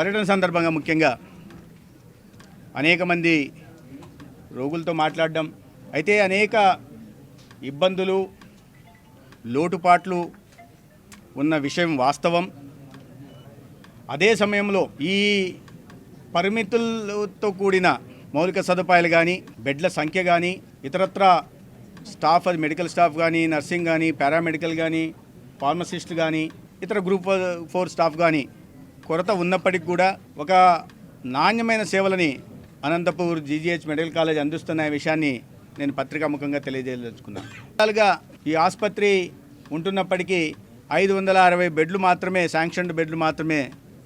పర్యటన సందర్భంగా ముఖ్యంగా అనేక మంది రోగులతో మాట్లాడడం అయితే అనేక ఇబ్బందులు లోటుపాట్లు ఉన్న విషయం వాస్తవం. అదే సమయంలో ఈ పరిమితులతో కూడిన మౌలిక సదుపాయాలు కానీ బెడ్ల సంఖ్య కానీ ఇతరత్ర స్టాఫ్ అది మెడికల్ స్టాఫ్ కానీ నర్సింగ్ కానీ పారామెడికల్ కానీ ఫార్మసిస్ట్ కానీ ఇతర గ్రూప్ ఫోర్ స్టాఫ్ కానీ కొరత ఉన్నప్పటికీ కూడా ఒక నాణ్యమైన సేవలని అనంతపూర్ జీజీహెచ్ మెడికల్ కాలేజ్ అందిస్తున్న విషయాన్ని నేను పత్రికాముఖంగా తెలియజేయదలుచుకున్నాను ఈ ఆసుపత్రి ఉంటున్నప్పటికీ ఐదు వందల అరవై బెడ్లు మాత్రమే శాంక్షన్డ్ బెడ్లు మాత్రమే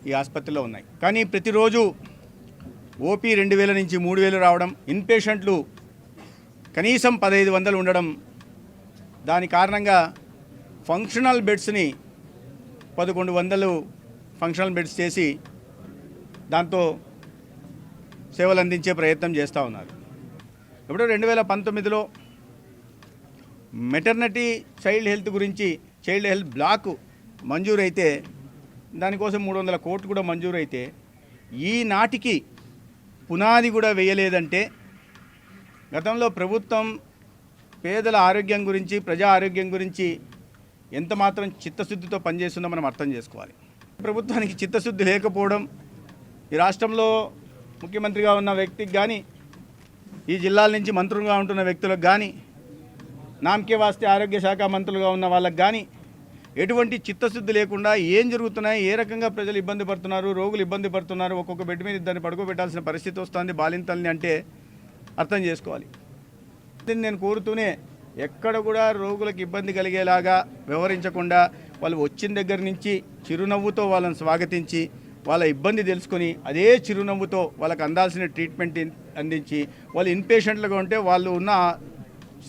ఈ ఆసుపత్రిలో ఉన్నాయి. కానీ ప్రతిరోజు ఓపీ రెండు వేల నుంచి మూడు వేలు రావడం ఇన్పేషెంట్లు కనీసం పదహైదు వందలు ఉండడం దాని కారణంగా ఫంక్షనల్ బెడ్స్ని పదకొండు వందలు ఫంక్షనల్ బెడ్స్ చేసి దాంతో సేవలు అందించే ప్రయత్నం చేస్తూ ఉన్నారు. ఇప్పుడు రెండు వేల పంతొమ్మిదిలో మెటర్నిటీ చైల్డ్ హెల్త్ గురించి చైల్డ్ హెల్త్ బ్లాక్ మంజూరైతే దానికోసం మూడు వందల కోట్లు కూడా మంజూరైతే ఈనాటికి పునాది కూడా వేయలేదంటే గతంలో ప్రభుత్వం పేదల ఆరోగ్యం గురించి ప్రజా ఆరోగ్యం గురించి ఎంత మాత్రం చిత్తశుద్ధితో పనిచేస్తుందో మనం అర్థం చేసుకోవాలి. ప్రభుత్వానికి చిత్తశుద్ధి లేకపోవడం ఈ రాష్ట్రంలో ముఖ్యమంత్రిగా ఉన్న వ్యక్తికి కానీ ఈ జిల్లాల నుంచి మంత్రులుగా ఉంటున్న వ్యక్తులకు కానీ నామకే వాస్తే ఆరోగ్య శాఖ మంత్రులుగా ఉన్న వాళ్ళకి కానీ ఎటువంటి చిత్తశుద్ధి లేకుండా ఏం జరుగుతున్నాయి ఏ రకంగా ప్రజలు ఇబ్బంది పడుతున్నారు రోగులు ఇబ్బంది పడుతున్నారు ఒక్కొక్క బెడ్ మీద ఇద్దరిని పడుకోబెట్టాల్సిన పరిస్థితి వస్తుంది బాలింతల్ని అంటే అర్థం చేసుకోవాలి. నేను కోరుతూనే ఎక్కడ కూడా రోగులకు ఇబ్బంది కలిగేలాగా వ్యవహరించకుండా వాళ్ళు వచ్చిన దగ్గర నుంచి చిరునవ్వుతో వాళ్ళని స్వాగతించి వాళ్ళ ఇబ్బంది తెలుసుకొని అదే చిరునవ్వుతో వాళ్ళకి అందాల్సిన ట్రీట్మెంట్ అందించి వాళ్ళు ఇన్పేషెంట్లుగా ఉంటే వాళ్ళు ఉన్న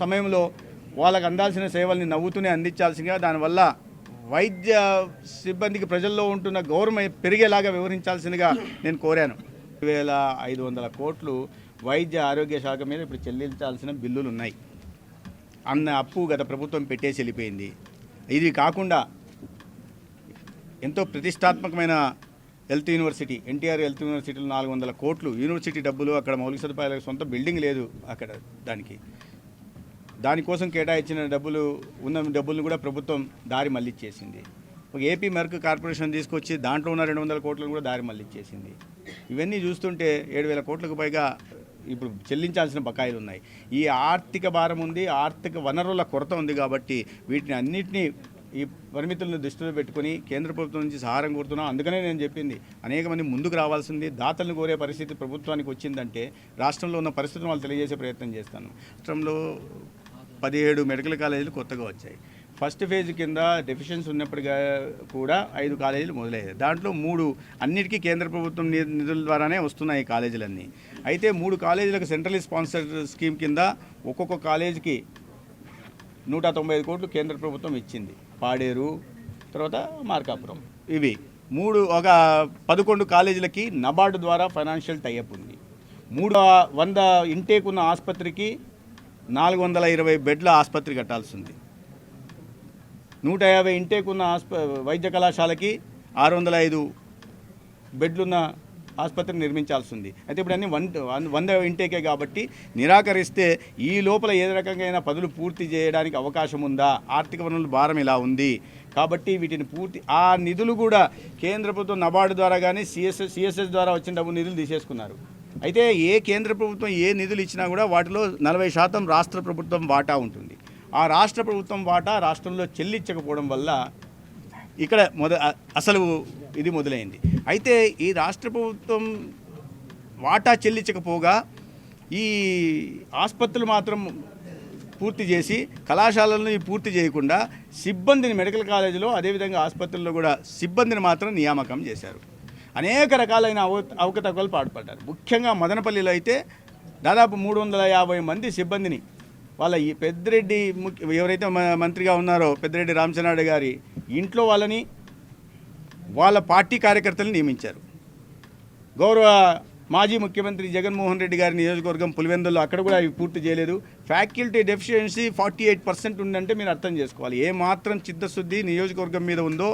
సమయంలో వాళ్ళకి అందాల్సిన సేవల్ని నవ్వుతూనే అందించాల్సిందిగా దానివల్ల వైద్య సిబ్బందికి ప్రజల్లో ఉంటున్న గౌరవం పెరిగేలాగా వివరించాల్సిందిగా నేను కోరాను. వేల ఐదు వందల కోట్లు వైద్య ఆరోగ్య శాఖ మీద ఇప్పుడు చెల్లించాల్సిన బిల్లులు ఉన్నాయి అన్న అప్పు గత ప్రభుత్వం పెట్టేసి వెళ్ళిపోయింది. ఇది కాకుండా ఎంతో ప్రతిష్టాత్మకమైన హెల్త్ యూనివర్సిటీ ఎన్టీఆర్ హెల్త్ యూనివర్సిటీలో నాలుగు వందల కోట్లు. యూనివర్సిటీ డబ్బులు అక్కడ మౌలిక సదుపాయాలకు సొంత బిల్డింగ్ లేదు అక్కడ దానికి. దానికోసం కేటాయించిన డబ్బులు ఉన్న డబ్బులను కూడా ప్రభుత్వం దారి మళ్ళిచ్చేసింది. ఒక ఏపీ మెర్క్ కార్పొరేషన్ తీసుకొచ్చి దాంట్లో ఉన్న రెండు వందల కోట్లను కూడా దారి మళ్ళిచ్చేసింది. ఇవన్నీ చూస్తుంటే ఏడు వేల కోట్లకు పైగా ఇప్పుడు చెల్లించాల్సిన బకాయిలు ఉన్నాయి. ఈ ఆర్థిక భారం ఉంది ఆర్థిక వనరుల కొరత ఉంది కాబట్టి వీటిని అన్నిటినీ ఈ పరిమితులను దృష్టిలో పెట్టుకుని కేంద్ర ప్రభుత్వం నుంచి సహారం కోరుతున్నాం. అందుకనే నేను చెప్పింది అనేక మంది ముందుకు రావాల్సింది దాతలను కోరే పరిస్థితి ప్రభుత్వానికి వచ్చిందంటే రాష్ట్రంలో ఉన్న పరిస్థితులను వాళ్ళు తెలియజేసే ప్రయత్నం చేస్తాను. రాష్ట్రంలో పదిహేడు మెడికల్ కాలేజీలు కొత్తగా వచ్చాయి. ఫస్ట్ ఫేజ్ కింద డెఫిషియన్స్ ఉన్నప్పటికీ కూడా ఐదు కాలేజీలు మొదలయ్యాయి. దాంట్లో మూడు అన్నిటికీ కేంద్ర ప్రభుత్వం నిధుల ద్వారానే వస్తున్నాయి ఈ కాలేజీలన్నీ. అయితే మూడు కాలేజీలకు సెంట్రల్ స్పాన్సర్డ్ స్కీమ్ కింద ఒక్కొక్క కాలేజీకి నూట తొంభై ఐదు కోట్లు కేంద్ర ప్రభుత్వం ఇచ్చింది. పాడేరు తర్వాత మార్కాపురం. ఇవి మూడు ఒక పదకొండు కాలేజీలకి నబార్డు ద్వారా ఫైనాన్షియల్ టైఅప్ ఉంది. మూడు వంద ఇంటేక్ ఉన్న ఆసుపత్రికి నాలుగు వందల ఇరవై బెడ్ల ఆసుపత్రి కట్టాల్సింది. నూట యాభై ఇంటేక్ ఉన్న ఆస్ప వైద్య కళాశాలకి ఆరు వందల ఐదు బెడ్లున్న ఆసుపత్రి నిర్మించాల్సి ఉంది అయితే ఇప్పుడు అన్ని వన్ వంద ఇంటేకే కాబట్టి నిరాకరిస్తే ఈ లోపల ఏ రకంగా పదులు పూర్తి చేయడానికి అవకాశం ఉందా? ఆర్థిక వనరుల భారం ఇలా ఉంది? కాబట్టి వీటిని పూర్తి ఆ నిధులు కూడా కేంద్ర ప్రభుత్వం నబార్డు ద్వారా కానీ సిఎస్ఎస్ సిఎస్ఎస్ ద్వారా వచ్చిన డబ్బు నిధులు తీసేసుకున్నారు. అయితే ఏ కేంద్ర ప్రభుత్వం ఏ నిధులు ఇచ్చినా కూడా వాటిలో నలభై శాతం రాష్ట్ర ప్రభుత్వం వాటా ఉంటుంది. ఆ రాష్ట్ర ప్రభుత్వం వాటా రాష్ట్రంలో చెల్లించకపోవడం వల్ల ఇక్కడ మొద అసలు ఇది మొదలైంది. అయితే ఈ రాష్ట్ర ప్రభుత్వం వాటా చెల్లించకపోగా ఈ ఆసుపత్రులు మాత్రం పూర్తి చేసి కళాశాలలను పూర్తి చేయకుండా సిబ్బందిని మెడికల్ కాలేజీలో అదేవిధంగా ఆసుపత్రుల్లో కూడా సిబ్బందిని మాత్రం నియామకం చేశారు. అనేక రకాలైన అవ అవకతవకలు పాటుపడ్డారు. ముఖ్యంగా మదనపల్లిలో అయితే దాదాపు మూడు వందల యాభై మంది సిబ్బందిని వాళ్ళ ఈ పెద్దిరెడ్డి ముఖ్య ఎవరైతే మ- మంత్రిగా ఉన్నారో పెద్దిరెడ్డి రామచంద్రారెడ్డి గారి ఇంట్లో వాళ్ళని వాళ్ళ పార్టీ కార్యకర్తలను నియమించారు. గౌరవ మాజీ ముఖ్యమంత్రి జగన్మోహన్ రెడ్డి గారి నియోజకవర్గం పులివెందుల్లో అక్కడ కూడా అవి పూర్తి చేయలేదు. Faculty deficiency forty eight percent ఉందంటే మీరు అర్థం చేసుకోవాలి. ఏ మాత్రం చిత్తశుద్ధి నియోజకవర్గం మీద ఉందో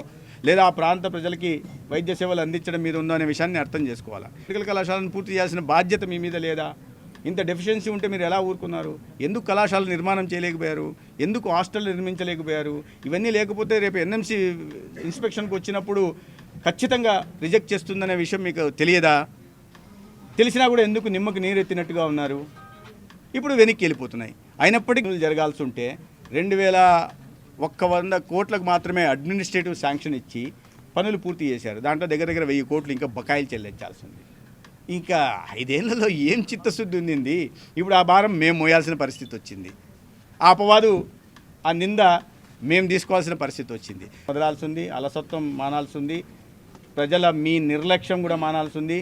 లేదా ఆ ప్రాంత ప్రజలకి వైద్య సేవలు అందించడం మీద ఉందో అనే విషయాన్ని అర్థం చేసుకోవాలి. మెడికల్ కళాశాలను పూర్తి చేయాల్సిన బాధ్యత మీ మీద లేదా? ఇంత డెఫిషియన్సీ ఉంటే మీరు ఎలా ఊరుకున్నారు? ఎందుకు కళాశాల నిర్మాణం చేయలేకపోయారు? ఎందుకు హాస్టల్ నిర్మించలేకపోయారు? ఇవన్నీ లేకపోతే రేపు ఎన్ఎంసీ ఇన్స్పెక్షన్కి వచ్చినప్పుడు ఖచ్చితంగా రిజెక్ట్ చేస్తుందనే విషయం మీకు తెలియదా? తెలిసినా కూడా ఎందుకు నిమ్మకు నీరెత్తినట్టుగా ఉన్నారు? ఇప్పుడు వెనక్కి వెళ్ళిపోతున్నాయి. అయినప్పటికీ జరగాల్సి ఉంటే రెండు వేల ఒక్క వంద కోట్లకు మాత్రమే అడ్మినిస్ట్రేటివ్ శాంక్షన్ ఇచ్చి పనులు పూర్తి చేశారు. దాంట్లో దగ్గర దగ్గర వెయ్యి కోట్లు ఇంకా బకాయిలు చెల్లించాల్సి ఉంది. ఇంకా ఐదేళ్ళలో ఏం చిత్తశుద్ధి ఉండింది? ఇప్పుడు ఆ భారం మేము మోయాల్సిన పరిస్థితి వచ్చింది. ఆ అపవాదు ఆ నింద మేము తీసుకోవాల్సిన పరిస్థితి వచ్చింది. వదలాల్సింది అలసత్వం మానాల్సి ఉంది ప్రజల మీ నిర్లక్ష్యం కూడా మానాల్సి ఉంది.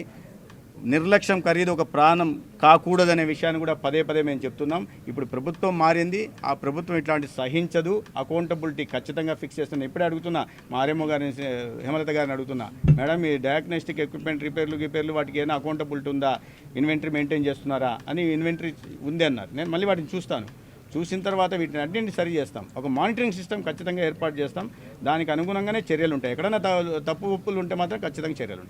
నిర్లక్ష్యం ఖరీదు ఒక ప్రాణం కాకూడదనే విషయాన్ని కూడా పదే పదే మేము చెప్తున్నాం. ఇప్పుడు ప్రభుత్వం మారింది. ఆ ప్రభుత్వం ఇట్లాంటి సహించదు. అకౌంటబిలిటీ ఖచ్చితంగా ఫిక్స్ చేస్తున్నాం. ఇప్పుడే అడుగుతున్నా. మారేమో గారిని హేమలత గారిని అడుగుతున్నా. మేడం ఈ డయాగ్నోస్టిక్ ఎక్విప్మెంట్ రిపేర్లు రిపేర్లు వాటికి ఏమైనా అకౌంటబిలిటీ ఉందా? ఇన్వెంటరీ మెయింటైన్ చేస్తున్నారా? అని ఇన్వెంటరీ ఉంది అన్నారు. నేను మళ్ళీ వాటిని చూస్తాను. చూసిన తర్వాత వీటిని అన్నింటిని సరి చేస్తాం. ఒక మానిటరింగ్ సిస్టమ్ ఖచ్చితంగా ఏర్పాటు చేస్తాం. దానికి అనుగుణంగానే చర్యలు ఉంటాయి ఎక్కడైనా త- తప్పు ఒప్పులు ఉంటే మాత్రం ఖచ్చితంగా చర్యలు ఉంటాయి